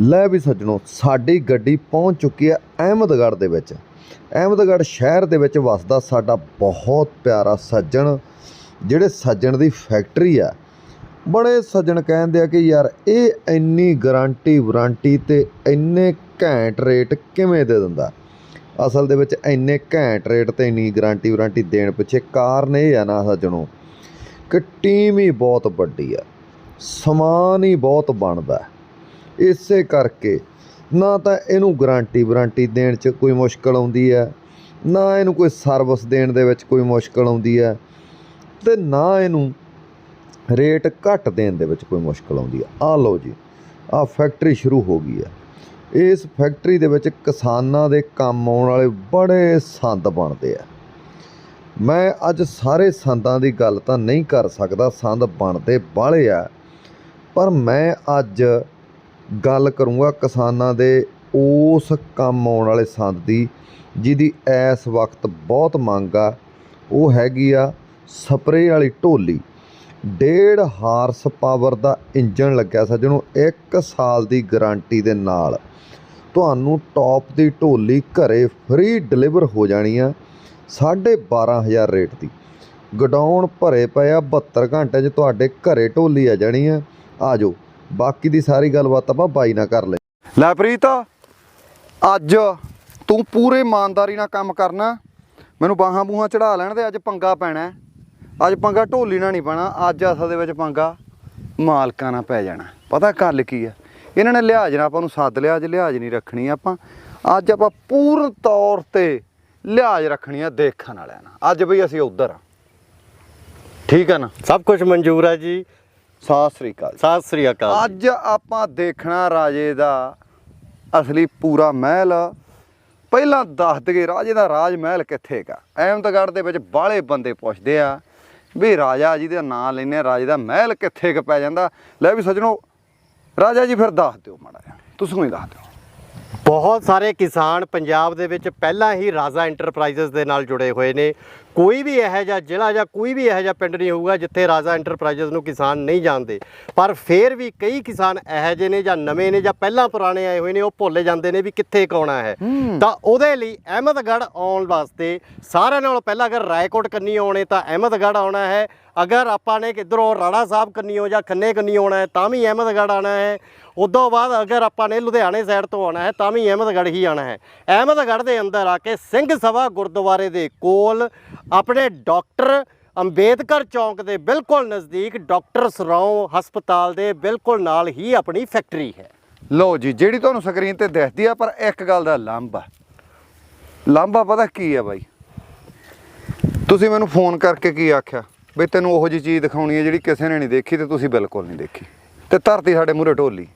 ਲੈ ਵੀ ਸੱਜਣੋ, ਸਾਡੀ ਗੱਡੀ ਪਹੁੰਚ ਚੁੱਕੀ ਹੈ ਅਹਿਮਦਗੜ੍ਹ ਦੇ ਵਿੱਚ। ਅਹਿਮਦਗੜ੍ਹ ਸ਼ਹਿਰ ਦੇ ਵਿੱਚ ਵਸਦਾ ਸਾਡਾ ਬਹੁਤ ਪਿਆਰਾ ਸੱਜਣ, ਜਿਹੜੇ ਸੱਜਣ ਦੀ ਫੈਕਟਰੀ ਆ ਬੜੇ ਸੱਜਣ ਕਹਿੰਦੇ ਆ ਕਿ ਯਾਰ, ਇਹ ਇੰਨੀ ਗਾਰੰਟੀ ਵਾਰੰਟੀ ਤੇ ਇੰਨੇ ਘੈਂਟ ਰੇਟ ਕਿਵੇਂ ਦੇ ਦਿੰਦਾ? ਅਸਲ ਦੇ ਵਿੱਚ ਇੰਨੇ ਘੈਂਟ ਰੇਟ ਤੇ ਇੰਨੀ ਗਾਰੰਟੀ ਵਾਰੰਟੀ ਦੇਣ ਪਿੱਛੇ ਕਾਰਨ ਇਹ ਆ ਨਾ ਸੱਜਣੋ, ਕਿ ਟੀਮ ਹੀ ਬਹੁਤ ਵੱਡੀ ਆ ਸਮਾਨ ਹੀ ਬਹੁਤ ਬਣਦਾ ਇਸੇ ਕਰਕੇ। ਨਾ ਤਾਂ ਇਹਨੂੰ ਗਾਰੰਟੀ ਵਾਰੰਟੀ ਦੇਣ 'ਚ ਕੋਈ ਮੁਸ਼ਕਲ ਆਉਂਦੀ ਹੈ, ਨਾ ਇਹਨੂੰ ਕੋਈ ਸਰਵਿਸ ਦੇਣ ਦੇ ਵਿੱਚ ਕੋਈ ਮੁਸ਼ਕਲ ਆਉਂਦੀ ਹੈ ਤੇ ਨਾ ਇਹਨੂੰ ਰੇਟ ਘੱਟ ਦੇਣ ਦੇ ਵਿੱਚ ਕੋਈ ਮੁਸ਼ਕਲ ਆਉਂਦੀ ਹੈ। ਆ ਲਓ ਜੀ ਆ ਫੈਕਟਰੀ ਸ਼ੁਰੂ ਹੋ ਗਈ ਹੈ। ਇਸ ਫੈਕਟਰੀ ਦੇ ਵਿੱਚ ਕਿਸਾਨਾਂ ਦੇ ਕੰਮ ਆਉਣ ਵਾਲੇ ਬੜੇ ਸੰਦ ਬਣਦੇ ਆ। ਮੈਂ ਅੱਜ ਸਾਰੇ ਸੰਦਾਂ ਦੀ ਗੱਲ ਤਾਂ ਨਹੀਂ ਕਰ ਸਕਦਾ, ਸੰਦ ਬਣਦੇ ਬਾਹਲੇ ਆ, ਪਰ ਮੈਂ ਅੱਜ ਗੱਲ ਕਰੂੰਗਾ ਕਿਸਾਨਾਂ ਦੇ ਉਸ ਕੰਮ ਆਉਣ ਵਾਲੇ ਸੰਦ ਦੀ, ਜਿਹਦੀ ਇਸ ਵਕਤ ਬਹੁਤ ਮੰਗ ਆ। ਉਹ ਹੈਗੀ ਆ ਸਪਰੇਅ ਵਾਲੀ ਢੋਲੀ। ਡੇਢ ਹਾਰਸ ਪਾਵਰ ਦਾ ਇੰਜਨ ਲੱਗਿਆ ਸੱਜਣੋ 1 ਸਾਲ ਦੀ ਗਾਰੰਟੀ ਦੇ ਨਾਲ। ਤੁਹਾਨੂੰ ਟੌਪ ਦੀ ਢੋਲੀ ਘਰੇ ਫ੍ਰੀ ਡਿਲੀਵਰ ਹੋ ਜਾਣੀ ਆ 12500 ਰੇਟ ਦੀ। ਗਡਾਉਣ ਭਰੇ ਪਏ ਆ 72 ਘੰਟੇ 'ਚ ਤੁਹਾਡੇ ਘਰੇ ਢੋਲੀ ਆ ਜਾਣੀ ਆ। ਆ ਜਾਓ। ਬਾਕੀ ਦੀ ਸਾਰੀ ਗੱਲਬਾਤ ਆਪਾਂ ਬਾਈ ਨਾਲ ਕਰ ਲੈ। ਲੈ ਪ੍ਰੀਤ ਅੱਜ ਤੂੰ ਪੂਰੇ ਇਮਾਨਦਾਰੀ ਨਾਲ ਕੰਮ ਕਰਨਾ। ਮੈਨੂੰ ਬਾਹਾਂ ਬੂਹਾਂ ਚੜਾ ਲੈਣ ਤੇ ਅੱਜ ਪੰਗਾ ਪੈਣਾ ਹੈ। ਅੱਜ ਪੰਗਾ ਢੋਲੀ ਨਾਲ ਨਹੀਂ ਪੈਣਾ ਅੱਜ ਅਸਲ ਦੇ ਵਿੱਚ ਪੰਗਾ ਮਾਲਕਾਂ ਨਾਲ ਪੈ ਜਾਣਾ। ਪਤਾ ਗੱਲ ਕੀ ਆ? ਇਹਨਾਂ ਨੇ ਲਿਹਾਜ਼ ਨਾਲ ਆਪਾਂ ਨੂੰ ਸੱਦ ਲਿਆ ਅੱਜ ਲਿਹਾਜ਼ ਨਹੀਂ ਰੱਖਣੀ ਆਪਾਂ। ਅੱਜ ਆਪਾਂ ਪੂਰਨ ਤੌਰ ਤੇ ਲਿਹਾਜ਼ ਰੱਖਣੀ ਆ ਦੇਖਣ ਵਾਲਿਆਂ ਨਾਲ। ਅੱਜ ਬਈ ਅਸੀਂ ਉਧਰ ਆ। ਠੀਕ ਆ ਨਾ? ਸਭ ਕੁਝ ਮਨਜ਼ੂਰ ਹੈ ਜੀ। ਸਤਿ ਸ੍ਰੀ ਅਕਾਲ ਸਤਿ ਸ੍ਰੀ ਅਕਾਲ ਅੱਜ ਆਪਾਂ ਦੇਖਣਾ ਰਾਜੇ ਦਾ ਅਸਲੀ ਪੂਰਾ ਮਹਿਲ। ਪਹਿਲਾਂ ਦੱਸ ਦਈਏ ਰਾਜੇ ਦਾ ਰਾਜ ਮਹਿਲ ਕਿੱਥੇ ਗਾ ਅਹਿਮਦਗੜ੍ਹ ਦੇ ਵਿੱਚ ਬਾਹਲੇ ਬੰਦੇ ਪੁੱਛਦੇ ਆ ਵੀ ਰਾਜਾ ਜੀ ਦਾ ਨਾਂ ਲੈਨੇ ਰਾਜੇ ਦਾ ਮਹਿਲ ਕਿੱਥੇ ਕ ਪੈ ਜਾਂਦਾ? ਲੈ ਵੀ ਸੱਜਣੋ ਰਾਜਾ ਜੀ ਫਿਰ ਦੱਸ ਦਿਓ ਮਾੜਾ ਜਿਹਾ। ਤੁਸੀਂ ਹੀ ਦੱਸ ਦਿਓ। ਬਹੁਤ ਸਾਰੇ ਕਿਸਾਨ ਪੰਜਾਬ ਦੇ ਵਿੱਚ ਪਹਿਲਾਂ ਹੀ ਰਾਜਾ ਇੰਟਰਪ੍ਰਾਈਜ਼ਸ ਦੇ ਨਾਲ ਜੁੜੇ ਹੋਏ ਨੇ। ਕੋਈ ਵੀ ਇਹੋ ਜਿਹਾ ਜ਼ਿਲ੍ਹਾ ਜਾਂ ਕੋਈ ਵੀ ਇਹੋ ਜਿਹਾ ਪਿੰਡ ਨਹੀਂ ਹੋਊਗਾ ਜਿੱਥੇ ਰਾਜਾ ਇੰਟਰਪ੍ਰਾਈਜ਼ਸ ਨੂੰ ਕਿਸਾਨ ਨਹੀਂ ਜਾਣਦੇ। ਪਰ ਫਿਰ ਵੀ ਕਈ ਕਿਸਾਨ ਇਹੋ ਜਿਹੇ ਨੇ ਜਾਂ ਨਵੇਂ ਨੇ ਜਾਂ ਪਹਿਲਾਂ ਪੁਰਾਣੇ ਆਏ ਹੋਏ ਨੇ ਉਹ ਭੁੱਲ ਜਾਂਦੇ ਨੇ ਵੀ ਕਿੱਥੇ ਕੌਣਾ ਹੈ। ਤਾਂ ਉਹਦੇ ਲਈ ਅਹਿਮਦਗੜ੍ਹ ਆਉਣ ਵਾਸਤੇ ਸਾਰਿਆਂ ਨਾਲੋਂ ਪਹਿਲਾਂ ਅਗਰ ਰਾਏਕੋਟ ਕੰਨੀ ਆਉਣੇ ਤਾਂ ਅਹਿਮਦਗੜ੍ਹ ਆਉਣਾ ਹੈ। ਅਗਰ ਆਪਾਂ ਨੇ ਕਿੱਧਰੋਂ ਰਾਣਾ ਸਾਹਿਬ ਕੰਨੀਓ ਜਾਂ ਖੰਨੇ ਕੰਨੀ ਆਉਣਾ ਹੈ ਤਾਂ ਵੀ ਅਹਿਮਦਗੜ੍ਹ ਆਉਣਾ ਹੈ। ਉਦੋਂ ਬਾਅਦ ਅਗਰ ਆਪਾਂ ਨੇ ਲੁਧਿਆਣੇ ਸਾਈਡ ਤੋਂ ਆਉਣਾ ਹੈ ਤਾਂ ਵੀ ਅਹਿਮਦਗੜ੍ਹ ਹੀ ਆਉਣਾ ਹੈ। ਅਹਿਮਦਗੜ੍ਹ ਦੇ ਅੰਦਰ ਆ ਕੇ ਸਿੰਘ ਸਭਾ ਗੁਰਦੁਆਰੇ ਦੇ ਕੋਲ ਆਪਣੇ ਡਾਕਟਰ ਅੰਬੇਦਕਰ ਚੌਂਕ ਦੇ ਬਿਲਕੁਲ ਨਜ਼ਦੀਕ ਡਾਕਟਰ ਸਰਾਉ ਹਸਪਤਾਲ ਦੇ ਬਿਲਕੁਲ ਨਾਲ ਹੀ ਆਪਣੀ ਫੈਕਟਰੀ ਹੈ। ਲਓ ਜੀ, ਜਿਹੜੀ ਤੁਹਾਨੂੰ ਸਕਰੀਨ ਤੇ ਦਿਖਦੀ ਆ, ਪਰ ਇੱਕ ਗੱਲ ਦਾ ਲਾਂਭਾ ਲਾਂਭਾ ਪਤਾ ਕੀ ਆ ਬਾਈ? ਤੁਸੀਂ ਮੈਨੂੰ ਫੋਨ ਕਰਕੇ ਕੀ ਆਖਿਆ? ਵੀ ਤੈਨੂੰ ਉਹੋ ਜੀ ਚੀਜ਼ ਦਿਖਾਉਣੀ ਹੈ ਜਿਹੜੀ ਕਿਸੇ ਨੇ ਨਹੀਂ ਦੇਖੀ ਤੇ ਤੁਸੀਂ ਬਿਲਕੁਲ ਨਹੀਂ ਦੇਖੀ। ਤੇ ਧਰਤੀ ਸਾਡੇ ਮੂਹਰੇ ਢੋਲੀ।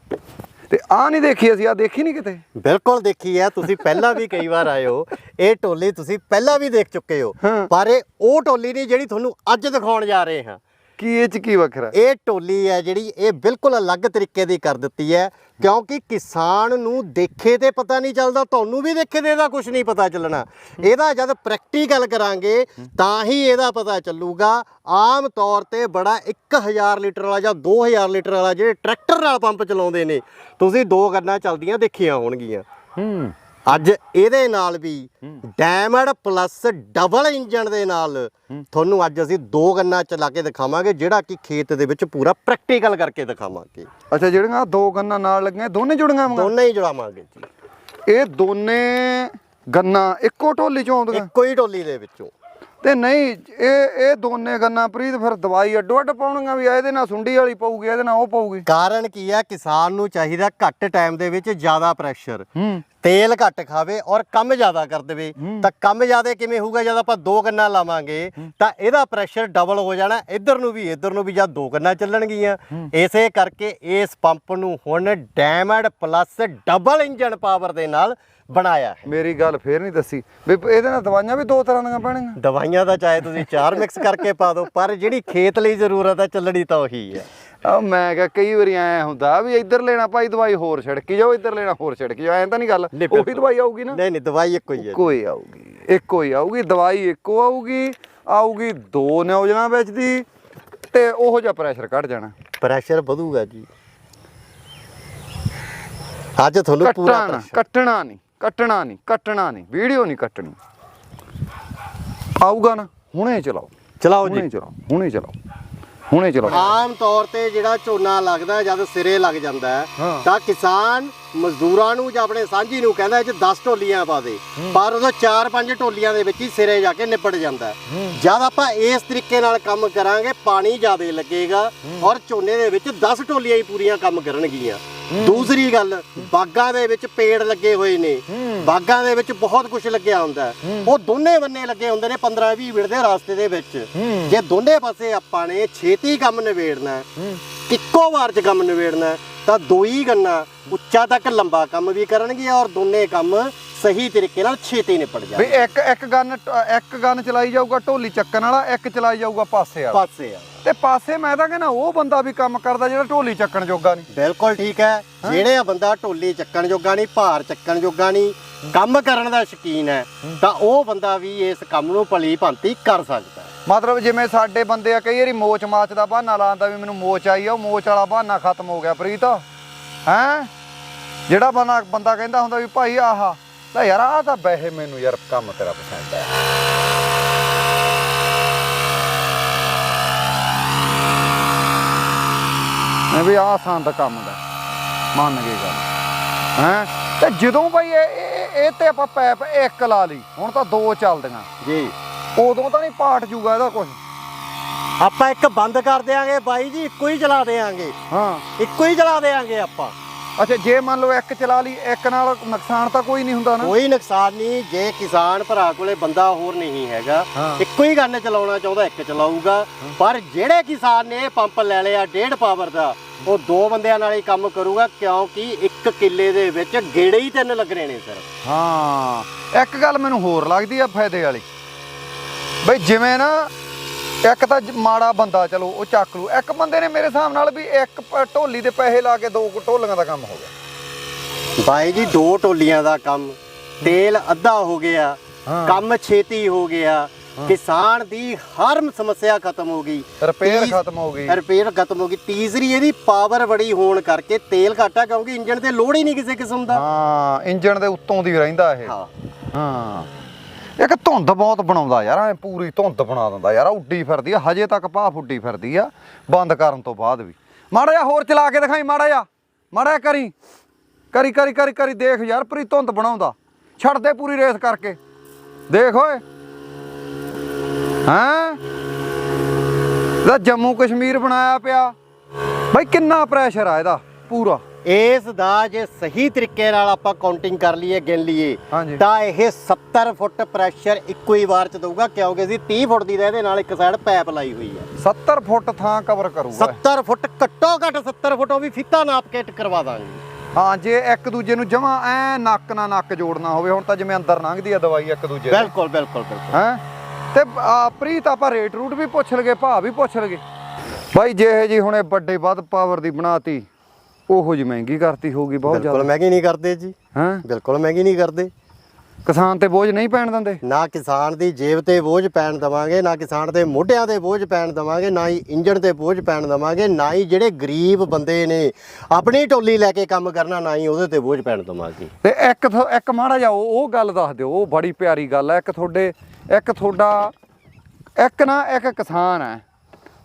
ਤੇ ਆ ਨਹੀਂ ਦੇਖੀ ਅਸੀਂ ਆ ਦੇਖੀ ਨਹੀਂ ਕਿਤੇ ਬਿਲਕੁਲ ਦੇਖੀ ਹੈ ਤੁਸੀਂ ਪਹਿਲਾਂ ਵੀ ਕਈ ਵਾਰ ਆਏ ਹੋ ਇਹ ਟੋਲੀ ਤੁਸੀਂ ਪਹਿਲਾਂ ਵੀ ਦੇਖ ਚੁੱਕੇ ਹੋ ਹਾਂ। ਪਰ ਇਹ ਉਹ ਟੋਲੀ ਨਹੀਂ ਜਿਹੜੀ ਤੁਹਾਨੂੰ ਅੱਜ ਦਿਖਾਉਣ ਜਾ ਰਹੇ ਹਾਂ ਕੀ ਇਹ ਚ ਕੀ ਵੱਖਰਾ ਇਹ ਟੋਲੀ ਹੈ ਜਿਹੜੀ ਇਹ ਬਿਲਕੁਲ ਅਲੱਗ ਤਰੀਕੇ ਦੀ ਕਰ ਦਿੱਤੀ ਹੈ ਕਿਉਂਕਿ ਕਿਸਾਨ ਨੂੰ ਦੇਖੇ ਤੇ ਪਤਾ ਨਹੀਂ ਚੱਲਦਾ ਤੁਹਾਨੂੰ ਵੀ ਦੇਖੇ ਤੇ ਇਹਦਾ ਕੁਝ ਨਹੀਂ ਪਤਾ ਚੱਲਣਾ। ਇਹਦਾ ਜਦ ਪ੍ਰੈਕਟੀਕਲ ਕਰਾਂਗੇ ਤਾਂ ਹੀ ਇਹਦਾ ਪਤਾ ਚੱਲੂਗਾ। ਆਮ ਤੌਰ ਤੇ ਬੜਾ 1000 ਲੀਟਰ ਵਾਲਾ ਜਾਂ 2000 ਲੀਟਰ ਵਾਲਾ ਜਿਹੜੇ ਟਰੈਕਟਰ ਨਾਲ ਪੰਪ ਚਲਾਉਂਦੇ ਨੇ ਤੁਸੀਂ ਦੋ ਗੱਲਾਂ ਚੱਲਦੀਆਂ ਦੇਖੀਆਂ ਹੋਣਗੀਆਂ। ਹੂੰ। ਅੱਜ ਇਹਦੇ ਨਾਲ ਵੀ ਡੈਮਡ ਪਲੱਸ ਡਬਲ ਇੰਜਨ ਦੇ ਨਾਲ ਤੁਹਾਨੂੰ ਅੱਜ ਅਸੀਂ ਦੋ ਗੰਨਾ ਚਲਾ ਕੇ ਦਿਖਾਵਾਂਗੇ ਜਿਹੜਾ ਕਿ ਖੇਤ ਦੇ ਵਿੱਚ ਪੂਰਾ ਪ੍ਰੈਕਟੀਕਲ ਕਰਕੇ ਦਿਖਾਵਾਂਗੇ। ਅੱਛਾ ਜਿਹੜੀਆਂ ਦੋ ਗੰਨਾਂ ਨਾਲ ਲੱਗੀਆਂ ਦੋਨੇ ਜੁੜੀਆਂ ਦੋਨੇ ਹੀ ਜੁੜਾਵਾਂਗੇ ਜੀ। ਇਹ ਦੋਨੇ ਗੰਨਾਂ ਇੱਕੋ ਢੋਲੀ ਚੋਂ ਆਉਂਦੀਆਂ? ਇੱਕੋ ਹੀ ਟੋਲੀ ਦੇ ਵਿੱਚੋਂ। ਤੇ ਨਹੀਂ ਇਹ ਇਹ ਦੋਨੇ ਗੰਨਾਂ ਪ੍ਰੀਤ ਫਿਰ ਦਵਾਈ ਅੱਡੋ ਅੱਡ ਪਾਉਣੀਆਂ ਵੀ ਆ, ਇਹਦੇ ਨਾਲ ਸੁੰਡੀ ਵਾਲੀ ਪਊਗੀ ਇਹਦੇ ਨਾਲ ਉਹ ਪਊਗੀ? ਕਾਰਨ ਕੀ ਹੈ? ਕਿਸਾਨ ਨੂੰ ਚਾਹੀਦਾ ਘੱਟ ਟਾਈਮ ਦੇ ਵਿੱਚ ਜ਼ਿਆਦਾ ਪ੍ਰੈਸ਼ਰ ਤੇਲ ਘੱਟ ਖਾਵੇ ਔਰ ਕੰਮ ਜ਼ਿਆਦਾ ਕਰ ਦੇਵੇ ਤਾਂ ਕੰਮ ਜ਼ਿਆਦਾ ਕਿਵੇਂ ਹੋਊਗਾ ਜਦ ਆਪਾਂ ਦੋ ਗੰਨਾ ਲਾਵਾਂਗੇ ਤਾਂ ਇਹਦਾ ਪ੍ਰੈਸ਼ਰ ਡਬਲ ਹੋ ਜਾਣਾ ਇੱਧਰ ਨੂੰ ਵੀ ਇੱਧਰ ਨੂੰ ਵੀ ਜਦ ਦੋ ਗੰਨਾ ਚੱਲਣਗੀਆਂ। ਇਸੇ ਕਰਕੇ ਇਸ ਪੰਪ ਨੂੰ ਹੁਣ ਡੈਮਡ ਪਲੱਸ ਡਬਲ ਇੰਜਨ ਪਾਵਰ ਦੇ ਨਾਲ ਬਣਾਇਆ ਹੈ। ਮੇਰੀ ਗੱਲ ਫੇਰ ਨਹੀਂ ਦੱਸੀ। ਵੀ ਇਹਦੇ ਨਾਲ ਦਵਾਈਆਂ ਵੀ ਦੋ ਤਰ੍ਹਾਂ ਦੀਆਂ ਪੈਣਗੀਆਂ? ਦਵਾਈਆਂ ਦਾ ਚਾਹੇ ਤੁਸੀਂ ਚਾਰ ਮਿਕਸ ਕਰਕੇ ਪਾ ਦਿਓ ਪਰ ਜਿਹੜੀ ਖੇਤ ਲਈ ਜ਼ਰੂਰਤ ਹੈ ਚੱਲਣੀ ਤਾਂ ਉਹੀ ਹੈ। ਆ ਮੈਂ ਕਿਹਾ ਕਈ ਵਾਰੀ ਐ ਹੁੰਦਾ ਵੀ ਇੱਧਰ ਲੈਣਾ ਭਾਈ ਦਵਾਈ ਹੋਰ ਛਿੜਕੀ ਜਾਓ ਇੱਧਰ ਲੈਣਾ ਹੋਰ ਛਿੜਕੀ ਜਾਓ ਐਂ ਤਾਂ ਨਹੀਂ ਗੱਲ? ਉਹੀ। ਦਵਾਈ ਆਊਗੀ ਨਾ? ਨਹੀਂ ਨਹੀਂ ਦਵਾਈ ਇੱਕੋ ਹੀ ਹੈ ਕੋਈ ਆਊਗੀ ਇੱਕੋ ਹੀ ਆਊਗੀ ਦਵਾਈ ਇੱਕੋ ਆਊਗੀ ਆਊਗੀ ਦੋ ਨਿਊਜ਼ਲਾਂ ਵਿੱਚ ਦੀ ਤੇ ਉਹੋ ਜਿਹਾ ਪ੍ਰੈਸ਼ਰ ਘਟ ਜਾਣਾ। ਪ੍ਰੈਸ਼ਰ ਵਧੂਗਾ ਜੀ। ਅੱਜ ਤੁਹਾਨੂੰ ਪੂਰਾ ਕੱਟਣਾ ਨਹੀਂ ਕੱਟਣਾ ਨਹੀਂ ਕੱਟਣਾ ਨਹੀਂ ਵੀਡੀਓ ਨਹੀਂ ਕੱਟਣੀ। ਆਊਗਾ ਨਾ ਹੁਣੇ ਚਲਾਓ। ਚਲਾਓ ਜੀ। ਹੁਣੇ ਚਲਾਓ ਹੁਣੇ ਚਲਾਓ। ਹੁਣੇ ਚਲਾਓ ਆਮ ਤੌਰ ਤੇ ਜਿਹੜਾ ਝੋਨਾ ਲੱਗਦਾ ਜਦ ਸਿਰੇ ਲੱਗ ਜਾਂਦਾ ਹੈ। ਤਾਂ ਕਿਸਾਨ ਮਜ਼ਦੂਰਾਂ ਨੂੰ ਜਾਂ ਆਪਣੇ ਸਾਂਝੀ ਨੂੰ ਕਹਿੰਦਾ ਇਹ ਚ 10 ਢੋਲੀਆਂ ਪਾ ਦੇ। ਪਰ ਉਦੋਂ 4-5 ਢੋਲੀਆਂ ਦੇ ਵਿੱਚ ਹੀ ਸਿਰੇ ਜਾ ਕੇ ਨਿਪਟ ਜਾਂਦਾ। ਜਦ ਆਪਾਂ ਇਸ ਤਰੀਕੇ ਨਾਲ ਕੰਮ ਕਰਾਂਗੇ ਪਾਣੀ ਜ਼ਿਆਦਾ ਲੱਗੇਗਾ ਔਰ ਝੋਨੇ ਦੇ ਵਿੱਚ 10 ਢੋਲੀਆਂ ਹੀ ਪੂਰੀਆਂ ਕੰਮ ਕਰਨਗੀਆਂ। ਦੂਸਰੀ ਗੱਲ ਬਾਗਾਂ ਦੇ ਵਿੱਚ ਪੇੜ ਲੱਗੇ ਹੋਏ ਨੇ। ਬਾਗਾਂ ਦੇ ਵਿੱਚ ਬਹੁਤ ਕੁਝ ਲੱਗਿਆ ਹੁੰਦਾ। ਉਹ ਦੋਨੇ ਬੰਨੇ ਲੱਗੇ ਹੁੰਦੇ ਨੇ 15-20 ਮਿੰਟ ਦੇ ਰਾਸਤੇ ਦੇ ਵਿੱਚ। ਜੇ ਦੋਨੇ ਪਾਸੇ ਆਪਾਂ ਨੇ ਛੇਤੀ ਕੰਮ ਨਿਬੇੜਨਾ ਇੱਕੋ ਵਾਰ 'ਚ ਕੰਮ ਨਿਬੇੜਨਾ ਤਾਂ ਦੋ ਹੀ ਗੰਨਾ ਉੱਚਾ ਤੱਕ ਲੰਬਾ ਕੰਮ ਵੀ ਕਰਨਗੇ ਔਰ ਦੋਨੇ ਕੰਮ ਸਹੀ ਤਰੀਕੇ ਨਾਲ ਛੇਤੀ ਨਿਪਟ ਵੀ ਜਾਣਗੇ। ਇੱਕ ਇੱਕ ਗਨ ਇੱਕ ਗਨ ਚਲਾਈ ਜਾਊਗਾ ਢੋਲੀ ਚੱਕਣ ਵਾਲਾ ਇੱਕ ਚਲਾਈ ਜਾਊਗਾ ਪਾਸੇ ਵਾਲਾ। ਪਾਸੇ ਆ ਤੇ ਪਾਸੇ ਮੈਂ ਤਾਂ ਕਹਿੰਦਾ ਉਹ ਬੰਦਾ ਵੀ ਕੰਮ ਕਰਦਾ ਜਿਹੜਾ ਢੋਲੀ ਚੱਕਣ ਜੋਗਾ ਨਹੀਂ। ਬਿਲਕੁਲ ਠੀਕ ਹੈ। ਜਿਹੜੇ ਆ ਬੰਦਾ ਢੋਲੀ ਚੱਕਣ ਜੋਗਾ ਨਹੀਂ ਭਾਰ ਚੱਕਣ ਜੋਗਾ ਨਹੀਂ ਕੰਮ ਕਰਨ ਦਾ ਸ਼ਕੀਨ ਹੈ ਤਾਂ ਉਹ ਬੰਦਾ ਵੀ ਇਸ ਕੰਮ ਨੂੰ ਭਲੀ ਭਾਂਤੀ ਕਰ ਸਕਦਾ ਮਤਲਬ ਜਿਵੇਂ ਸਾਡੇ ਬੰਦੇ ਆ ਕਈ ਵਾਰੀ ਮੋਚ ਮਾਚ ਦਾ ਬਹਾਨਾ ਲਾਉਂਦਾ ਵੀ ਮੈਨੂੰ ਮੋਚ ਆਈ ਆ ਉਹ ਮੋਚ ਵਾਲਾ ਬਹਾਨਾ ਖਤਮ ਹੋ ਗਿਆ ਪ੍ਰੀਤ। ਹੈ? ਜਿਹੜਾ ਬੰਦਾ ਬੰਦਾ ਕਹਿੰਦਾ ਹੁੰਦਾ ਵੀ ਭਾਈ ਆਹਾ ਲੈ ਯਾਰ ਆਹ ਤਾਂ ਬੈਹੇ ਮੈਨੂੰ ਯਾਰ ਕੰਮ ਤੇਰਾ ਪਸੰਦ ਆ ਮੈਂ ਵੀ ਆਹ ਸੰਦ ਕੰਮ ਦਾ ਮੰਨ ਗਏ ਗੱਲ। ਹੈ? ਤੇ ਜਦੋਂ ਭਾਈ ਇਹ ਇਹ- ਇਹ ਤੇ ਆਪਾਂ ਪੈਪ ਇੱਕ ਲਾ ਲਈ ਹੁਣ ਤਾਂ ਦੋ ਚੱਲਦੀਆਂ। ਜੀ। ਉਦੋਂ ਤਾਂ ਨਹੀਂ ਪਾਟ ਜੂਗਾ ਇਹਦਾ ਕੁਝ ਆਪਾਂ ਇੱਕ ਬੰਦ ਕਰ ਦੇਾਂਗੇ ਬਾਈ ਜੀ ਇੱਕੋ ਹੀ ਚਲਾ ਦੇਾਂਗੇ ਹਾਂ। ਇੱਕੋ ਹੀ ਚਲਾ ਦੇਾਂਗੇ ਆਪਾਂ। ਅੱਛਾ ਜੇ ਮੰਨ ਲਓ ਇੱਕ ਚਲਾ ਲਈ ਇੱਕ ਨਾਲ ਨੁਕਸਾਨ ਤਾਂ ਕੋਈ ਨਹੀਂ ਹੁੰਦਾ ਨਾ? ਕੋਈ ਨੁਕਸਾਨ ਨਹੀਂ ਜੇ ਕਿਸਾਨ ਭਰਾ ਕੋਲੇ ਬੰਦਾ ਹੋਰ ਨਹੀਂ ਹੈਗਾ ਹਾਂ। ਇੱਕੋ ਹੀ ਗੰਨ ਚਲਾਉਣਾ ਚਾਹੁੰਦਾ ਇੱਕ ਚਲਾਊਗਾ। ਪਰ ਜਿਹੜੇ ਕਿਸਾਨ ਨੇ ਇਹ ਪੰਪ ਲੈ ਲਿਆ 1.5 ਪਾਵਰ ਦਾ ਉਹ ਦੋ ਬੰਦਿਆਂ ਨਾਲ ਹੀ ਕੰਮ ਕਰੂਗਾ ਕਿਉਂਕਿ ਇੱਕ ਕਿੱਲੇ ਦੇ ਵਿੱਚ ਗੇੜੇ ਹੀ ਤਿੰਨ ਲੱਗਣੇ ਨੇ ਸਿਰ। ਹਾਂ ਇੱਕ ਗੱਲ ਮੈਨੂੰ ਹੋਰ ਲੱਗਦੀ ਆ ਫਾਇਦੇ ਵਾਲੀ। ਬਈ ਜਿਵੇਂ ਨਾ ਇੱਕ ਤਾਂ ਮਾੜਾ ਬੰਦਾ ਚਲੋ ਉਹ ਚੱਕ ਲੂ। ਇੱਕ ਬੰਦੇ ਨੇ ਮੇਰੇ ਹਿਸਾਬ ਨਾਲ ਵੀ ਇੱਕ ਪ- ਢੋਲੀ ਦੇ ਪੈਸੇ ਲਾ ਕੇ ਦੋ ਕੁ ਢੋਲੀਆਂ ਦਾ ਕੰਮ ਹੋ ਗਿਆ। ਬਾਈ ਜੀ ਦੋ ਟੋਲੀਆਂ ਦਾ ਕੰਮ। ਤੇਲ ਅੱਧਾ ਹੋ ਗਿਆ ਹਾਂ। ਕੰਮ ਛੇਤੀ ਹੋ ਗਿਆ। ਕਿਸਾਨ ਦੀ ਹਰ ਸਮੱਸਿਆ ਖਤਮ ਹੋ ਗਈ। ਰਿਪੇਅਰ ਤੀਸ- ਖਤਮ ਹੋ ਗਈ। ਰਿਪੇਅਰ ਖਤਮ ਹੋ ਗਈ। ਤੀਸਰੀ ਇਹਦੀ ਪਾਵਰ ਬੜੀ ਹੋਣ ਕਰਕੇ ਤੇਲ ਘਾਟਾ ਕਿਉਂਕਿ ਇੰਜਨ ਤੇ ਲੋਡ ਹੀ ਨਹੀਂ ਕਿਸੇ ਕਿਸਮ ਦਾ। ਹਾਂ ਇੰਜਣ ਦੇ ਉੱਤੋਂ ਦੀ ਰਹਿੰਦਾ ਇਹ। ਹਾਂ। ਹਾਂ। ਇੱਕ ਧੁੰਦ ਬਹੁਤ ਬਣਾਉਂਦਾ ਯਾਰ, ਐ ਪੂਰੀ ਧੁੰਦ ਬਣਾ ਦਿੰਦਾ ਯਾਰ, ਉੱਡੀ ਫਿਰਦੀ ਆ, ਹਜੇ ਤੱਕ ਭਾਫ ਉੱਡੀ ਫਿਰਦੀ ਆ, ਬੰਦ ਕਰਨ ਤੋਂ ਬਾਅਦ ਵੀ। ਮਾੜਾ ਜਿਹਾ ਹੋਰ ਚਲਾ ਕੇ ਦਿਖਾਈ, ਮਾੜਾ ਜਿਹਾ ਮਾੜਾ ਜਿਹਾ ਕਰੀ ਕਰੀ ਕਰੀ ਕਰੀ ਕਰੀ, ਦੇਖ ਯਾਰ, ਪੂਰੀ ਧੁੰਦ ਬਣਾਉਂਦਾ। ਛੱਡ ਦੇ ਪੂਰੀ ਰੇਸ ਕਰਕੇ। ਦੇਖ ਓਏ। ਹਾਂ? ਇਹਦਾ ਜੰਮੂ ਕਸ਼ਮੀਰ ਬਣਾਇਆ ਪਿਆ। ਬਈ ਕਿੰਨਾ ਪ੍ਰੈਸ਼ਰ ਆ ਇਹਦਾ, ਪੂਰਾ। ਇਸ ਦਾ ਜੇ ਸਹੀ ਤਰੀਕੇ ਨਾਲ ਆਪਾਂ ਕਾਊਂਟਿੰਗ ਕਰ ਲਈਏ ਗਿਣ ਲਈਏ। ਤਾਂ ਇਹ 70 ਫੁੱਟ ਪ੍ਰੈਸ਼ਰ ਇੱਕੋ ਹੀ ਵਾਰ ਚ ਦਊਗਾ। ਕਿਉਂਕਿ ਅਸੀਂ 30 ਫੁੱਟ ਦੀ ਤਾਂ ਇਹਦੇ ਨਾਲ ਇੱਕ ਸਾਈਡ ਪੈਪ ਲਾਈ ਹੋਈ ਹੈ। 70 ਫੁੱਟ ਥਾਂ ਕਵਰ ਕਰੂਗਾ 70 ਫੁੱਟ ਘੱਟੋ ਘੱਟ 70 ਫੁੱਟ ਉਹ ਵੀ ਫੀਤਾ ਨਾਪ ਕੇ ਟ- ਕਰਵਾ ਦਾਂਗੇ। ਹਾਂ ਜੇ ਇੱਕ ਦੂਜੇ ਨੂੰ ਜਮਾ ਐ ਨੱਕ ਨਾਲ ਨੱਕ ਜੋੜਨਾ ਹੋਵੇ ਹੁਣ ਤਾਂ ਜਿਵੇਂ ਅੰਦਰ ਲੰਘਦੀ ਆ ਦਵਾਈ ਇੱਕ ਦੂਜੇ ਦੇ ਬਿਲਕੁਲ ਬਿਲਕੁਲ ਬਿਲਕੁਲ। ਹੈ? ਤੇ ਪ੍ਰੀਤ ਆਪਾਂ ਰੇਟ ਰੂਟ ਵੀ ਪੁੱਛ ਲਗੇ ਭਾਅ ਵੀ ਪੁੱਛ ਲਗੇ ਬਾਈ ਜਿਹੇ ਜੀ ਹੁਣ ਵੱਡੇ ਵੱਧ ਪਾਵਰ ਦੀ ਬਣਾਤੀ ਉਹੋ ਜੀ ਮਹਿੰਗੀ ਕਰਤੀ ਹੋਊਗੀ ਬਹੁਤ ਬਿਲਕੁਲ ਜ਼ਿਆਦਾ। ਮਹਿੰਗੀ ਨਹੀਂ ਕਰਦੇ ਜੀ। ਹੈ? ਬਿਲਕੁਲ ਮਹਿੰਗੀ ਨਹੀਂ ਕਰਦੇ। ਕਿਸਾਨ ਤੇ ਬੋਝ ਨਹੀਂ ਪੈਣ ਦਿੰਦੇ? ਨਾ ਕਿਸਾਨ ਦੀ ਜੇਬ ਤੇ ਬੋਝ ਪੈਣ ਦਵਾਂਗੇ ਨਾ ਕਿਸਾਨ ਦੇ ਮੋਢਿਆਂ ਤੇ ਬੋਝ ਪੈਣ ਦਵਾਂਗੇ ਨਾ ਹੀ ਇੰਜਣ ਤੇ ਬੋਝ ਪੈਣ ਦਵਾਂਗੇ ਨਾ ਹੀ ਜਿਹੜੇ ਗਰੀਬ ਬੰਦੇ ਨੇ ਆਪਣੀ ਟੋਲੀ ਲੈ ਕੇ ਕੰਮ ਕਰਨਾ ਨਾ ਹੀ ਉਹਦੇ ਤੇ ਬੋਝ ਪੈਣ ਦਵਾਂਗੇ। ਤੇ ਇੱਕ ਥੋ- ਇੱਕ ਮਾੜਾ ਜਿਹਾ ਉਹ ਉਹ ਗੱਲ ਦੱਸ ਦਿਓ ਉਹ ਬੜੀ ਪਿਆਰੀ ਗੱਲ ਹੈ। ਇੱਕ ਤੁਹਾਡੇ ਇੱਕ ਤੁਹਾਡਾ ਇੱਕ ਨਾ ਇੱਕ ਕਿਸਾਨ ਹੈ।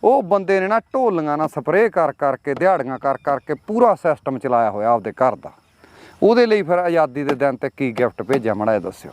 ਉਹ ਬੰਦੇ ਨੇ ਨਾ ਢੋਲੀਆਂ ਨਾਲ ਸਪਰੇਅ ਕਰ ਕਰਕੇ, ਦਿਹਾੜੀਆਂ ਕਰ ਕਰਕੇ ਪੂਰਾ ਸਿਸਟਮ ਚਲਾਇਆ ਹੋਇਆ ਆਪਦੇ ਘਰ ਦਾ। ਉਹਦੇ ਲਈ ਫਿਰ ਆਜ਼ਾਦੀ ਦੇ ਦਿਨ ਤੇ ਕੀ ਗਿਫਟ ਭੇਜਿਆ, ਮਾੜਾ ਇਹ ਦੱਸਿਓ।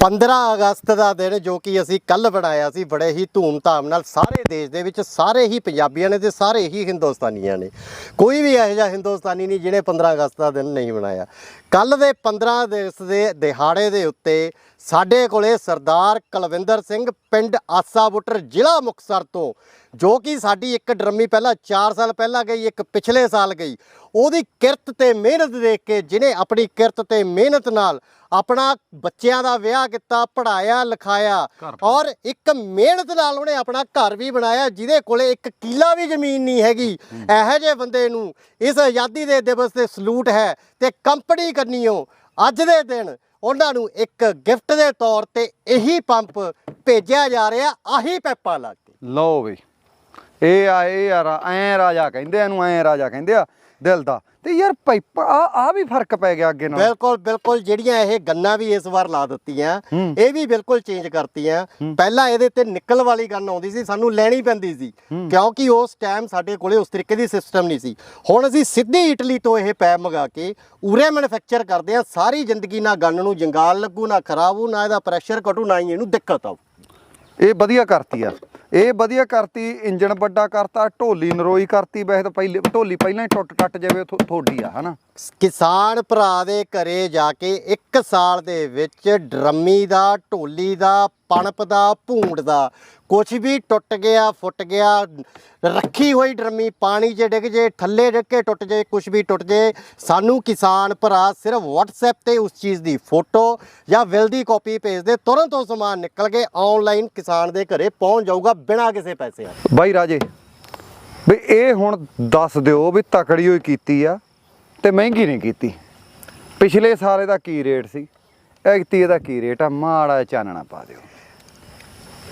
15 ਅਗਸਤ ਦਾ ਦਿਨ ਜੋ ਕਿ ਅਸੀਂ ਕੱਲ ਬਣਾਇਆ ਸੀ, ਬੜੇ ਹੀ ਧੂਮ-ਧਾਮ ਨਾਲ ਸਾਰੇ ਦੇਸ਼ ਦੇ ਵਿੱਚ ਸਾਰੇ ਹੀ ਪੰਜਾਬੀਆਂ ਨੇ ਤੇ ਸਾਰੇ ਹੀ ਹਿੰਦੁਸਤਾਨੀਆਂ ਨੇ। ਕੋਈ ਵੀ ਇਹੋ ਜਿਹਾ ਹਿੰਦੁਸਤਾਨੀ ਨਹੀਂ ਜਿਹਨੇ 15 ਅਗਸਤ ਦਾ ਦਿਨ ਨਹੀਂ ਬਣਾਇਆ ਕੱਲ ਦੇ 15 ਦਿਵਸ ਦੇ ਦਿਹਾੜੇ ਦੇ ਉੱਤੇ ਸਾਡੇ ਕੋਲੇ ਸਰਦਾਰ ਕੁਲਵਿੰਦਰ ਸਿੰਘ, ਪਿੰਡ ਆਸਾ ਬੁੱਟਰ ਜ਼ਿਲ੍ਹਾ ਮੁਕਤਸਰ ਤੋਂ ਜੋ ਕਿ ਸਾਡੀ ਇੱਕ ਡਰਮੀ ਪਹਿਲਾਂ 4 ਸਾਲ ਪਹਿਲਾਂ ਗਈ ਇੱਕ ਪਿਛਲੇ ਸਾਲ ਗਈ। ਉਹਦੀ ਕਿਰਤ ਤੇ ਮਿਹਨਤ ਦੇਖ ਕੇ ਜਿਨੇ ਆਪਣੀ ਕਿਰਤ ਤੇ ਮਿਹਨਤ ਨਾਲ ਆਪਣਾ ਬੱਚਿਆਂ ਦਾ ਵਿਆਹ ਕੀਤਾ ਪੜਾਇਆ ਲਿਖਾਇਆ ਔਰ ਇੱਕ ਮਿਹਨਤ ਨਾਲ ਉਹਨੇ ਆਪਣਾ ਘਰ ਵੀ ਬਣਾਇਆ ਜਿਹਦੇ ਕੋਲੇ ਇੱਕ ਕਿੱਲਾ ਵੀ ਜ਼ਮੀਨ ਨਹੀਂ ਹੈਗੀ। ਇਹੋ ਜਿਹੇ ਬੰਦੇ ਨੂੰ ਇਸ ਆਜ਼ਾਦੀ ਦੇ ਦਿਵਸ ਤੇ ਸਲੂਟ ਹੈ ਤੇ ਕੰਪਨੀ ਕਰਨੀਓ। ਅੱਜ ਦੇ ਦਿਨ ਉਹਨਾਂ ਨੂੰ ਇੱਕ ਗਿਫਟ ਦੇ ਤੌਰ ਤੇ ਇਹੀ ਪੰਪ ਭੇਜਿਆ ਜਾ ਰਿਹਾ ਆਹੀ ਪੈਪਾ ਲਾ ਕੇ। ਲਓ ਵੀ ਇਹ ਆ ਇਹ ਆ ਰਾ- ਐਂ ਰਾਜਾ ਕਹਿੰਦੇ ਇਹਨੂੰ ਐਂ ਰਾਜਾ ਕਹਿੰਦੇ ਆ ਦਿਲ ਦਾ। ਤੇ ਯਾਰ ਪਾਈਪ ਆ ਆ ਵੀ ਫ਼ਰਕ ਪੈ ਗਿਆ ਅੱਗੇ ਨਾਲ। ਬਿਲਕੁਲ ਬਿਲਕੁਲ ਜਿਹੜੀਆਂ ਇਹ ਗੰਨਾਂ ਵੀ ਇਸ ਵਾਰ ਲਾ ਦਿੱਤੀਆਂ ਹੂੰ। ਇਹ ਵੀ ਬਿਲਕੁਲ ਚੇਂਜ ਕਰਤੀਆਂ। ਪਹਿਲਾਂ ਇਹਦੇ ਤੇ ਨਿਕਲ ਵਾਲੀ ਗੰਨ ਆਉਂਦੀ ਸੀ ਸਾਨੂੰ ਲੈਣੀ ਪੈਂਦੀ ਸੀ। ਕਿਉਂਕਿ ਉਸ ਟਾਈਮ ਸਾਡੇ ਕੋਲੇ ਉਸ ਤਰੀਕੇ ਦੀ ਸਿਸਟਮ ਨਹੀਂ ਸੀ। ਹੁਣ ਅਸੀਂ ਸਿੱਧੀ ਇਟਲੀ ਤੋਂ ਇਹ ਪੈਪ ਮੰਗਾ ਕੇ ਉਰੇ ਮੈਨੂਫੈਕਚਰ ਕਰਦੇ ਆ ਸਾਰੀ ਜ਼ਿੰਦਗੀ ਨਾ ਗੰਨ ਨੂੰ ਜੰਗਾਲ ਲੱਗੂ ਨਾ ਖਰਾਬ ਹੋਊ ਨਾ ਇਹਦਾ ਪ੍ਰੈਸ਼ਰ ਘਟੂ ਨਾ ਹੀ ਇਹਨੂੰ ਦਿੱਕਤ ਆਊ। ਇਹ ਵਧੀਆ ਕਰਤੀ ਆ। ਇਹ ਵਧੀਆ ਕਰਤੀ, ਇੰਜਣ ਵੱਡਾ ਕਰਤਾ, ਢੋਲੀ ਨਰੋਈ ਕਰਤੀ, ਵੈਸੇ ਤਾਂ ਪਹਿਲੇ ਢੋਲੀ ਪਹਿਲਾਂ ਹੀ ਟੁੱਟ ਟੱਟ ਜਾਵੇ ਤੁਹਾਡੀ ਥੋੜੀ ਆ, ਹਨਾ? ਕਿਸਾਨ ਭਰਾ ਦੇ ਘਰੇ ਜਾ ਕੇ ਇੱਕ ਸਾਲ ਦੇ ਵਿੱਚ ਡਰਮੀ ਦਾ, ਢੋਲੀ ਦਾ, ਪਣਪ ਦਾ, ਭੂੰਡ ਦਾ ਕੁਝ ਵੀ ਟੁੱਟ ਗਿਆ, ਫੁੱਟ ਗਿਆ, ਰੱਖੀ ਹੋਈ ਡਰਮੀ, ਪਾਣੀ 'ਚ ਡਿੱਗ ਜੇ ਥੱਲੇ ਡਿੱਗ ਕੇ ਟੁੱਟ ਜੇ ਕੁਝ ਵੀ ਟੁੱਟ ਜੇ, ਸਾਨੂੰ ਕਿਸਾਨ ਭਰਾ ਸਿਰਫ WhatsApp ਤੇ ਉਸ ਚੀਜ਼ ਦੀ ਫੋਟੋ ਜਾਂ ਬਿੱਲ ਦੀ ਕਾਪੀ ਭੇਜ ਦੇ ਤੁਰੰਤ ਉਹ ਸਮਾਨ ਨਿਕਲ ਕੇ ਆਨਲਾਈਨ ਕਿਸਾਨ ਦੇ ਘਰੇ ਪਹੁੰਚ ਜਾਊਗਾ ਬਿਨਾਂ ਕਿਸੇ ਪੈਸੇ ਆ ਬਾਈ ਰਾਜੇ, ਵੀ ਇਹ ਹੁਣ ਦੱਸ ਦਿਓ ਵੀ ਤਕੜੀ ਹੋਈ ਕੀਤੀ ਆ। ਤੇ ਮਹਿੰਗੀ ਨਹੀਂ ਕੀਤੀ। ਪਿਛਲੇ ਸਾਲ ਇਹਦਾ ਕੀ ਰੇਟ ਸੀ? ਐਗਤੀ ਇਹਦਾ ਕੀ ਰੇਟ ਆ? ਮਾੜਾ ਚਾਨਣਾ ਪਾ ਦਿਓ।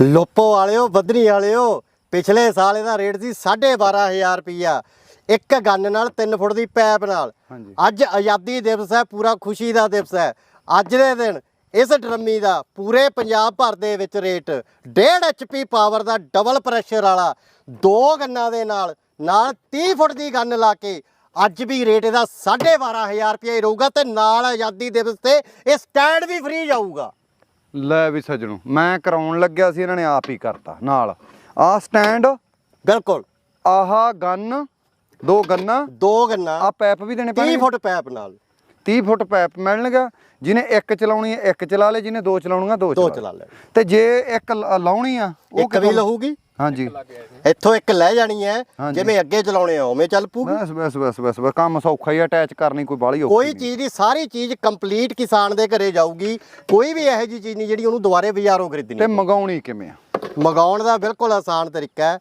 ਲੋਪੋ ਵਾਲਿਓ ਬਦਰੀ ਵਾਲਿਓ ਪਿਛਲੇ ਸਾਲ ਇਹਦਾ ਰੇਟ ਸੀ 12500 ਰੁਪਈਆ। ਇੱਕ ਗੰਨ ਨਾਲ 3 ਫੁੱਟ ਦੀ ਪੈਪ ਨਾਲ। ਅੱਜ ਆਜ਼ਾਦੀ ਦਿਵਸ ਹੈ ਪੂਰਾ ਖੁਸ਼ੀ ਦਾ ਦਿਵਸ ਹੈ। ਅੱਜ ਦੇ ਦਿਨ ਇਸ ਡਰਮੀ ਦਾ ਪੂਰੇ ਪੰਜਾਬ ਭਰ ਦੇ ਵਿੱਚ ਰੇਟ। 1.5 ਐਚਪੀ ਪਾਵਰ ਦਾ ਡਬਲ ਪ੍ਰੈਸ਼ਰ ਵਾਲਾ। ਦੋ ਗੰਨਾਂ ਦੇ ਨਾਲ ਨਾਲ 30 ਫੁੱਟ ਦੀ ਗੰਨ ਲਾ ਕੇ ਅੱਜ ਵੀ ਰੇਟ ਇਹਦਾ 12500 ਰੁਪਏ ਹੀ ਰਹੂਗਾ ਤੇ ਨਾਲ ਆਜ਼ਾਦੀ ਦਿਵਸ ਤੇ ਇਹ ਸਟੈਂਡ ਵੀ ਫ੍ਰੀ ਜਾਊਗਾ। ਲੈ ਵੀ ਸੱਜਣੋ ਮੈਂ ਕਰਾਉਣ ਲੱਗਿਆ ਸੀ ਇਹਨਾਂ ਨੇ ਆਪ ਹੀ ਕਰਤਾ ਨਾਲ। ਆਹ ਸਟੈਂਡ ਬਿਲਕੁਲ। ਆਹ ਗੰਨ ਦੋ ਗੰਨਾਂ ਦੋ ਗੰਨਾਂ। ਆ ਪੈਪ ਵੀ ਦੇਣੇ 30 ਪੈਣਗੇ ਫੁੱਟ ਪੈਪ ਨਾਲ। 30 ਫੁੱਟ ਪੈਪ ਮਿਲਣਗਾ ਜਿਹਨੇ ਇੱਕ ਚਲਾਉਣੀ ਹੈ ਇੱਕ ਚਲਾ ਲੇ ਜਿਹਨੇ ਦੋ ਚਲਾਉਣੀਆਂ ਦੋ ਦੋ ਚਲਾ ਲੇ। ਤੇ ਜੇ ਇੱਕ ਲਾਉਣੀ ਆ ਉਹ ਇੱਕ ਵੀ ਕਿੱਥੋਂ? ਲਹੂਗੀ ਹਾਂਜੀ। ਇੱਥੋਂ ਇੱਕ ਲੈ ਜਾਣੀ ਹੈ। ਜਿਵੇਂ ਅੱਗੇ ਚਲਾਉਣੇ ਆ ਉਵੇਂ ਚੱਲ ਪੂਗੀ ਬਸ ਬਸ ਬਸ ਬਸ ਬਸ ਕੰਮ ਸੌਖਾ ਹੀ ਅਟੈਚ ਕਰਨੀ ਕੋਈ ਬਾਹਲੀ ਔਖੀ ਕੋਈ। ਚੀਜ਼ ਦੀ ਸਾਰੀ ਚੀਜ਼ ਕੰਪਲੀਟ ਕਿਸਾਨ ਦੇ ਘਰੇ ਜਾਊਗੀ। ਕੋਈ ਵੀ ਇਹੋ ਜੀ ਚੀਜ਼ ਨਹੀਂ ਜਿਹੜੀ ਉਹਨੂੰ ਦੁਬਾਰੇ ਬਾਜ਼ਾਰੋਂ ਤੇ ਖਰੀਦਣੀ ਮੰਗਾਉਣੀ ਕਿਵੇਂ ਆ? ਮੰਗਾਉਣ ਦਾ ਬਿਲਕੁਲ ਆਸਾਨ ਤਰੀਕਾ ਹੈ।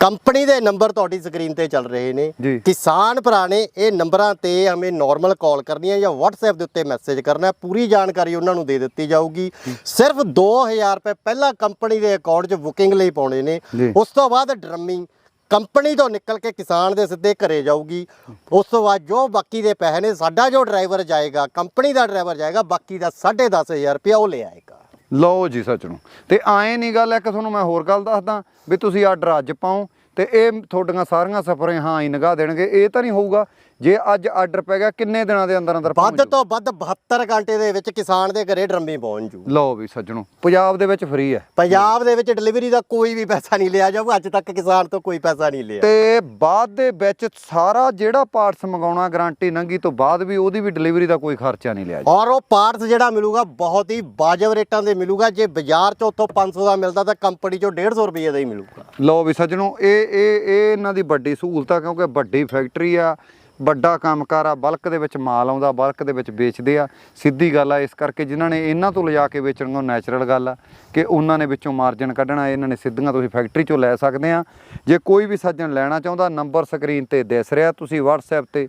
ਕੰਪਨੀ ਦੇ ਨੰਬਰ ਤੁਹਾਡੀ ਸਕਰੀਨ ਤੇ ਚੱਲ ਰਹੇ ਨੇ। ਕਿਸਾਨ ਭਰਾ ਨੇ ਇਹ ਨੰਬਰਾਂ ਤੇ ਹਮੇ ਨਾਰਮਲ ਕਾਲ ਕਰਨੀ ਹੈ ਜਾਂ WhatsApp ਦੇ ਉੱਤੇ ਮੈਸੇਜ ਕਰਨਾ ਹੈ। ਪੂਰੀ ਜਾਣਕਾਰੀ ਉਹਨਾਂ ਨੂੰ ਦੇ ਦਿੱਤੀ ਜਾਊਗੀ। ਸਿਰਫ 2000 ਰੁਪਏ ਪਹਿਲਾਂ ਕੰਪਨੀ ਦੇ ਅਕਾਊਂਟ 'ਚ ਬੁਕਿੰਗ ਲਈ ਪਾਉਣੇ ਨੇ। ਉਸ ਤੋਂ ਬਾਅਦ ਡਰਮਿੰਗ ਕੰਪਨੀ ਤੋਂ ਨਿਕਲ ਕੇ ਕਿਸਾਨ ਦੇ ਸਿੱਧੇ ਘਰੇ ਜਾਊਗੀ। ਉਸ ਤੋਂ ਬਾਅਦ ਜੋ ਬਾਕੀ ਦੇ ਪੈਸੇ ਨੇ ਸਾਡਾ ਜੋ ਡਰਾਈਵਰ ਜਾਏਗਾ ਕੰਪਨੀ ਦਾ ਡਰਾਈਵਰ ਜਾਏਗਾ ਬਾਕੀ ਦਾ 10500 ਰੁਪਏ ਉਹ ਲੈ ਆਏਗਾ। ਲਓ ਜੀ ਸੱਜਣੋ ਤੇ ਆਏ ਨਹੀਂ ਗੱਲ ਇੱਕ ਤੁਹਾਨੂੰ ਮੈਂ ਹੋਰ ਗੱਲ ਦੱਸਦਾ ਵੀ ਤੁਸੀਂ ਆਰਡਰ ਅੱਜ ਪਾਓ ਤੇ ਇਹ ਤੁਹਾਡੀਆਂ ਸਾਰੀਆਂ ਸਫਰੇ ਹਾਂ, ਹੀ ਨਿਗਾਹ ਦੇਣਗੇ। ਇਹ ਤਾਂ ਨਹੀਂ ਹੋਊਗਾ ਜੇ ਅੱਜ ਆਰਡਰ ਪੈ ਗਿਆ ਕਿੰਨੇ ਦਿਨਾਂ ਦੇ ਅੰਦਰ ਅੰਦਰ ਵੱਧ ਤੋਂ ਵੱਧ 72 ਘੰਟੇ ਦੇ ਵਿੱਚ ਕਿਸਾਨ ਦੇ ਘਰੇ ਡਰਮੀ ਪਹੁੰਚ ਜੂ। ਲਓ ਵੀ ਸੱਜਣੋ ਪੰਜਾਬ ਦੇ ਵਿੱਚ ਫ੍ਰੀ ਹੈ। ਪੰਜਾਬ ਦੇ ਵਿੱਚ ਡਿਲੀਵਰੀ ਦਾ ਕੋਈ ਵੀ ਪੈਸਾ ਨਹੀਂ ਲਿਆ ਜਾਊਗਾ ਅੱਜ ਤੱਕ ਕਿਸਾਨ ਤੋਂ ਕੋਈ ਪੈਸਾ ਨਹੀਂ ਲਿਆ। ਤੇ ਬਾਅਦ ਦੇ ਵਿੱਚ ਸਾਰਾ ਜਿਹੜਾ ਪਾਰਟਸ ਮੰਗਾਉਣਾ ਗਾਰੰਟੀ ਨੰਗੀ ਤੋਂ ਬਾਅਦ ਵੀ ਉਹਦੀ ਵੀ ਡਿਲੀਵਰੀ ਦਾ ਕੋਈ ਖਰਚਾ ਨਹੀਂ ਲਿਆ ਔਰ ਉਹ ਪਾਰਟਸ ਜਿਹੜਾ ਮਿਲੂਗਾ ਬਹੁਤ ਹੀ ਵਾਜਬ ਰੇਟਾਂ ਦੇ ਮਿਲੂਗਾ। ਜੇ ਬਾਜ਼ਾਰ 'ਚ ਉੱਥੋਂ 500 ਦਾ ਮਿਲਦਾ ਤਾਂ ਕੰਪਨੀ 'ਚੋਂ 150 ਰੁਪਏ ਦਾ ਹੀ ਮਿਲੂਗਾ। ਲਓ ਵੀ ਸੱਜਣੋ ਇਹ ਇਹ ਇਹ ਇਹਨਾਂ ਦੀ ਵੱਡੀ ਸਹੂਲਤ ਆ ਕਿਉਂਕਿ ਵੱਡੀ ਫੈਕਟਰੀ ਆ ਵੱਡਾ ਕੰਮਕਾਰ ਆ, ਬਲਕ ਦੇ ਵਿੱਚ ਮਾਲ ਆਉਂਦਾ, ਬਲਕ ਦੇ ਵਿੱਚ ਵੇਚਦੇ ਆ। ਸਿੱਧੀ ਗੱਲ ਆ, ਇਸ ਕਰਕੇ ਜਿਨ੍ਹਾਂ ਨੇ ਇਹਨਾਂ ਤੋਂ ਲਿਜਾ ਕੇ ਵੇਚਣ ਉਹ ਨੈਚੁਰਲ ਗੱਲ ਆ ਕਿ ਉਹਨਾਂ ਨੇ ਵਿੱਚੋਂ ਮਾਰਜਨ ਕੱਢਣਾ, ਇਹਨਾਂ ਨੇ ਸਿੱਧੀਆਂ ਤੁਸੀਂ ਫੈਕਟਰੀ ਚੋਂ ਲੈ ਸਕਦੇ ਆ। ਜੇ ਕੋਈ ਵੀ ਸੱਜਣ ਲੈਣਾ ਚਾਹੁੰਦਾ ਨੰਬਰ ਸਕਰੀਨ ਤੇ ਦਿਸ ਰਿਹਾ, ਤੁਸੀਂ WhatsApp ਤੇ,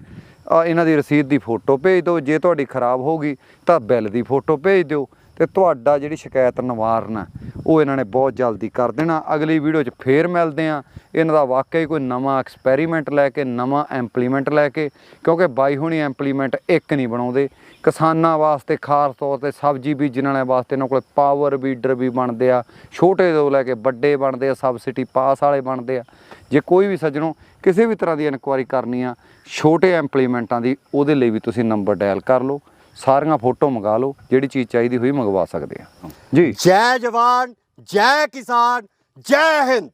ਆ, ਇਹਨਾਂ ਦੀ ਰਸੀਦ ਦੀ ਫੋਟੋ ਭੇਜ ਦਿਓ। ਜੇ ਤੁਹਾਡੀ ਖਰਾਬ ਹੋਊਗੀ ਤਾਂ ਬਿੱਲ ਦੀ ਫੋਟੋ ਭੇਜ ਦਿਓ। ਤੇ ਤੁਹਾਡਾ ਜਿਹੜੀ ਸ਼ਿਕਾਇਤ ਨਿਵਾਰਨ ਆ ਉਹ ਇਹਨਾਂ ਨੇ ਬਹੁਤ ਜਲਦੀ ਕਰ ਦੇਣਾ। ਅਗਲੀ ਵੀਡੀਓ 'ਚ ਫੇਰ ਮਿਲਦੇ ਆ ਇਹਨਾਂ ਦਾ ਵਾਕਈ ਕੋਈ ਨਵਾਂ ਐਕਸਪੈਰੀਮੈਂਟ ਲੈ ਕੇ, ਨਵਾਂ ਇੰਪਲੀਮੈਂਟ ਲੈ ਕੇ, ਕਿਉਂਕਿ ਬਾਈ ਹੁਣੀ ਇੰਪਲੀਮੈਂਟ ਇੱਕ ਨਹੀਂ ਬਣਾਉਂਦੇ। ਕਿਸਾਨਾਂ ਵਾਸਤੇ ਖਾਸ ਤੌਰ ਤੇ ਸਬਜ਼ੀ ਬੀਜਣ ਵਾਲਿਆਂ ਵਾਸਤੇ ਇਹਨਾਂ ਕੋਲ ਪਾਵਰ ਬੀਡਰ ਵੀ ਬਣਦੇ ਆ, ਛੋਟੇ ਤੋਂ ਲੈ ਕੇ ਵੱਡੇ ਬਣਦੇ ਆ, ਸਬਸਿਡੀ ਪਾਸ ਵਾਲੇ ਬਣਦੇ ਆ। ਜੇ ਕੋਈ ਵੀ ਸੱਜਣੋ ਕਿਸੇ ਵੀ ਤਰ੍ਹਾਂ ਦੀ ਇਨਕੁਆਇਰੀ ਕਰਨੀ ਆ, ਛੋਟੇ ਇੰਪਲੀਮੈਂਟਾਂ ਦੀ, ਉਹਦੇ ਲਈ ਵੀ ਤੁਸੀਂ ਨੰਬਰ ਡਾਇਲ ਕਰ ਲਓ। ਸਾਰੀਆਂ ਫੋਟੋ ਮੰਗਾ ਲਓ, ਜਿਹੜੀ ਚੀਜ਼ ਚਾਹੀਦੀ ਹੋਈ ਮੰਗਵਾ ਸਕਦੇ ਆ। ਜੀ। ਜੈ ਜਵਾਨ, ਜੈ ਕਿਸਾਨ, ਜੈ ਹਿੰਦ।